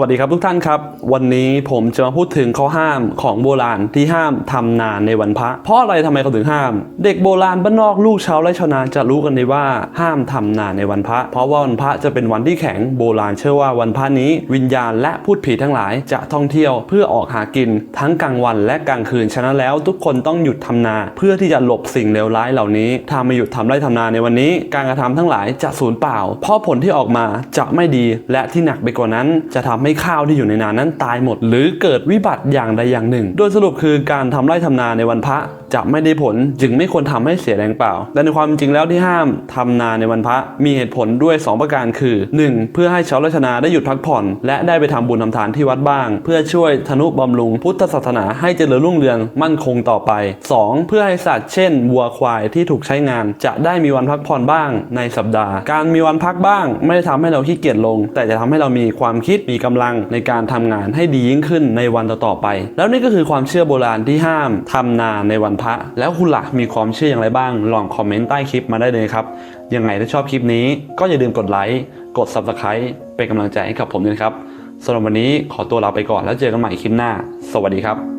วัสดีครับทุกท่านครับ วันนี้ผมจะมาพูดถึงข้อห้ามของโบราณที่ห้ามทำนาในวันพระ เพราะอะไรทำไมเขาถึงห้าม เด็กโบราณบ้านนอกลูกชาวไร่ชาวนาจะรู้กันดีว่าห้ามทำนาในวันพระ เพราะว่าวันพระจะเป็นวันที่แข็งโบราณเชื่อว่าวันพระนี้ วิญญาณและพูดผีทั้งหลายจะท่องเที่ยวเพื่อออกหากินทั้งกลางวันและกลางคืนฉะนั้นแล้วทุกคนต้องหยุดทำนา เพื่อที่จะหลบสิ่งเลวร้ายเหล่านี้ถ้าไม่หยุดทำไร่ทำนาในวันนี้ การกระทำทั้งหลายจะสูญเปล่า เพราะผลที่ออกมาจะไม่ดีและที่หนักไปกว่านั้นจะทำให้ข้าวที่อยู่ในนานั้นตายหมด หรือเกิดวิบัติอย่างใดอย่างหนึ่ง โดยสรุปคือการทำไร่ทำนาในวันพระ จะไม่ได้ผลจึงไม่ควรทำให้เสียแรงเปล่าแต่ในความจริงแล้วที่ห้ามทำนาในวันพระมีเหตุผลด้วย 2 ประการคือ 1. เพื่อให้ชาวไร่ชาวนาได้หยุดพักผ่อน และได้ไปทำบุญทำทานที่วัดบ้าง เพื่อช่วยทนุบำรุงพุทธศาสนาให้เจริญรุ่งเรืองมั่นคงต่อไป 2. เพื่อให้สัตว์เช่นวัวควายที่ถูกใช้งาน จะได้มีวันพักผ่อนบ้างในสัปดาห์ การมีวันพักบ้าง ไม่ได้ทำให้เราขี้เกียจลง แต่จะทำให้เรามีความคิดมีกำลังในการทำงานให้ดียิ่งขึ้นในวันต่อๆไป แล้วนี่ก็คือความเชื่อโบราณที่ห้ามทำนาในวันพระ แล้วคุณล่ะมีความเชื่ออย่างไรบ้าง ลองคอมเมนต์ใต้คลิปมาได้เลยครับ ยังไงถ้าชอบคลิปนี้ ก็อย่าลืมกดไลค์กด Subscribe เป็นกำลังใจให้กับผมด้วยครับสำหรับวันนี้ขอตัวลาไปก่อนแล้วเจอกันใหม่คลิปหน้า สวัสดีครับ